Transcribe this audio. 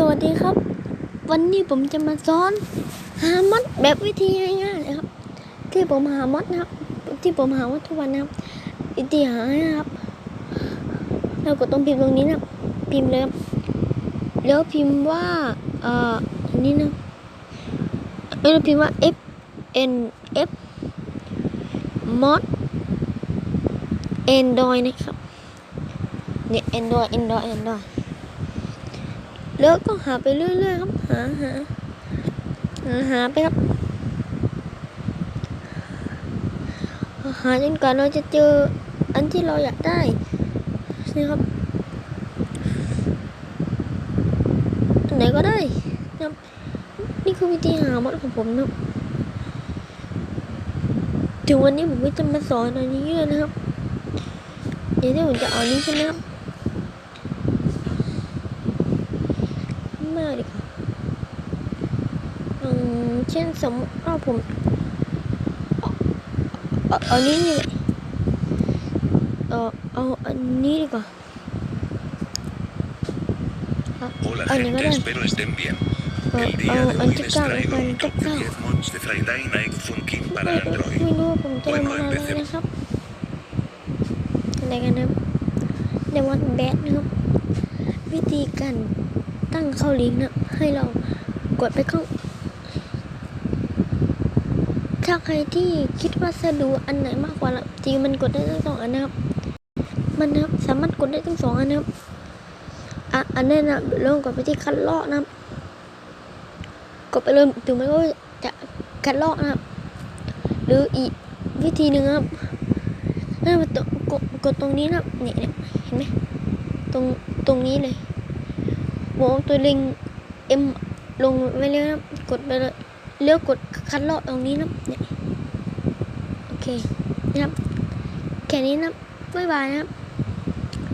สวัสดีครับ วันนี้ผมจะมาสอน หามดแบบวิธีง่ายๆนะครับ ที่ผมหามดนะครับ ที่ผมหามดทุกวันนะครับวิธีหานะครับ เรากดตรงพิมพ์ตรงนี้นะพิมพ์เลยครับแล้วพิมพ์ว่าเอ่อนนี้นะแล้วพิมพ์ว่า f n f mod android นะครับเนี่ย android android android แล้วก็หาไปเรื่อยๆครับหาหาหาไปครับ หาจนกว่าเราจะเจออันที่เราอยากได้นี่ครับอันไหนก็ได้นะนี่คือวิธีหามดของผมนะถึงวันนี้ผมก็จะมาสอนอันนี้เลยนะครับเดี๋ยวที่ผมจะเอาอันนี้ใช่ไหมครับ มากดีกว่าอืมเช่นสมมติว่าผมเอาอาเอานี้นี่เออเอาอันนี้ดีกว่า Hola Ay, gente, Nicolás. espero estén bien. เอาเอาอันที่เก้าแล้ว traigo กันที่เก้าไม่รู้ผมจะได้มาอะไรนะครับอะไรกันนะครับในวันแบทนะครับ วิธีการ ตั้งเข้าลิงก์นะให้เรากดไปเข้า ถ้าใครที่คิดว่าสะดวกอันไหนมากกว่าละจริงมันกดได้ทั้งสองอันนะครับ มันนะครับสามารถกดได้ทั้งสองอันนะครับอะอันแรกนะลงกดไปที่คัดลอกนะครับกดไปเลยถึงแม้ว่าจะคัดลอกนะครับ หรืออีกวิธีหนึ่งครับนั่นมันตรงกดกดตรงนี้นะเนี่ยเห็นไหมตรงตรงนี้เลย ผมเอตัวลิงเอ็มลงไว้เลยนะกดไปเลยเลือกกดคัดลอกตรงนี้นะเนี่ยโอเคนะครับแค่นี้นะบ๊ายบายนะครับ